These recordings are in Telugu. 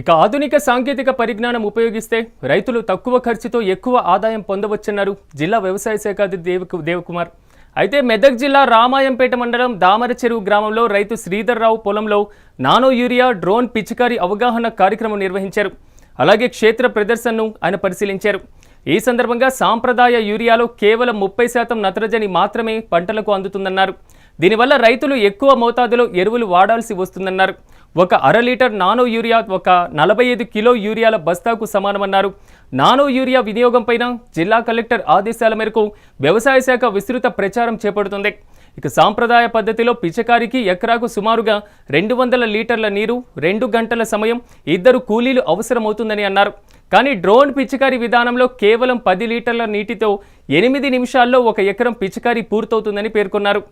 ఇక ఆధునిక సాంకేతిక పరిజ్ఞానం ఉపయోగిస్తే రైతులు తక్కువ ఖర్చుతో ఎక్కువ ఆదాయం పొందవచ్చన్నారు జిల్లా వ్యవసాయ శాఖ అధికారి దేవ దేవకుమార్. అయితే మెదక్ జిల్లా రామాయంపేట మండలం దామర చెరువు గ్రామంలో రైతు శ్రీధర్రావు పొలంలో నానో యూరియా డ్రోన్ పిచికారి అవగాహన కార్యక్రమం నిర్వహించారు. అలాగే క్షేత్ర ప్రదర్శనను ఆయన పరిశీలించారు. ఈ సందర్భంగా సాంప్రదాయ యూరియాలో కేవలం ముప్పై శాతం నత్రజని మాత్రమే పంటలకు అందుతుందన్నారు. దీనివల్ల రైతులు ఎక్కువ మోతాదులో ఎరువులు వాడాల్సి వస్తుందన్నారు. ఒక అర లీటర్ నానో యూరియా ఒక నలభై ఐదు కిలో యూరియాల బస్తాకు సమానమన్నారు. నానో యూరియా వినియోగంపైన జిల్లా కలెక్టర్ ఆదేశాల మేరకు వ్యవసాయ శాఖ విస్తృత ప్రచారం చేపడుతుంది. ఇక సాంప్రదాయ పద్ధతిలో పిచకారికి ఎకరాకు సుమారుగా రెండు వందల లీటర్ల నీరు రెండు గంటల సమయం ఇద్దరు కూలీలు అవసరమవుతుందని అన్నారు. కానీ డ్రోన్ పిచికారీ విధానంలో కేవలం పది లీటర్ల నీటితో ఎనిమిది నిమిషాల్లో ఒక ఎకరం పిచికారీ పూర్తవుతుందని పేర్కొన్నారు.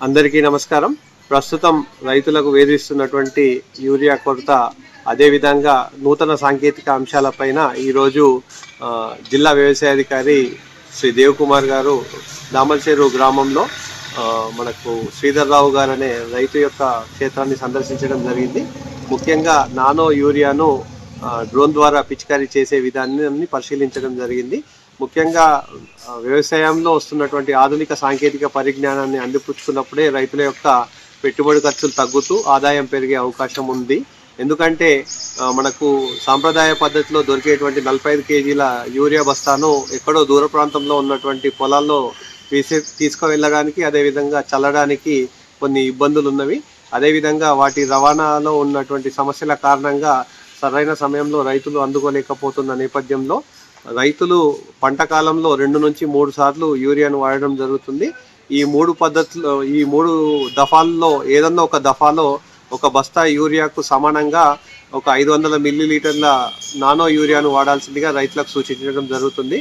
అందరికీ నమస్కారం. ప్రస్తుతం రైతులకు వేధిస్తున్నటువంటి యూరియా కొరత అదేవిధంగా నూతన సాంకేతిక అంశాలపైన ఈరోజు ఆ, జిల్లా వ్యవసాయాధికారి శ్రీ దేవకుమార్ గారు దామల్చేరు గ్రామంలో మనకు శ్రీధర్రావు గారు అనే రైతు యొక్క క్షేత్రాన్ని సందర్శించడం జరిగింది. ముఖ్యంగా నానో యూరియాను డ్రోన్ ద్వారా పిచికారీ చేసే విధానాన్ని పరిశీలించడం జరిగింది. ముఖ్యంగా వ్యవసాయంలో వస్తున్నటువంటి ఆధునిక సాంకేతిక పరిజ్ఞానాన్ని అందిపుచ్చుకున్నప్పుడే రైతుల యొక్క పెట్టుబడి ఖర్చులు తగ్గుతూ ఆదాయం పెరిగే అవకాశం ఉంది. ఎందుకంటే మనకు సాంప్రదాయ పద్ధతిలో దొరికేటువంటి నలభై ఐదు కేజీల యూరియా బస్తాను ఎక్కడో దూర ప్రాంతంలో ఉన్నటువంటి పొలాల్లో తీసే తీసుకువెళ్ళడానికి అదేవిధంగా చల్లడానికి కొన్ని ఇబ్బందులు ఉన్నవి అదేవిధంగా వాటి రవాణాలో ఉన్నటువంటి సమస్యల కారణంగా సరైన సమయంలో రైతులు అందుకోలేకపోతున్న నేపథ్యంలో రైతులు పంట కాలంలో రెండు నుంచి మూడు సార్లు యూరియాను వాడడం జరుగుతుంది. ఈ మూడు పద్ధతులు ఈ మూడు దఫాల్లో ఏదన్నా ఒక దఫాలో ఒక బస్తా యూరియాకు సమానంగా ఒక ఐదు వందల మిల్లీ లీటర్ల నానో యూరియాను వాడాల్సిందిగా రైతులకు సూచించడం జరుగుతుంది.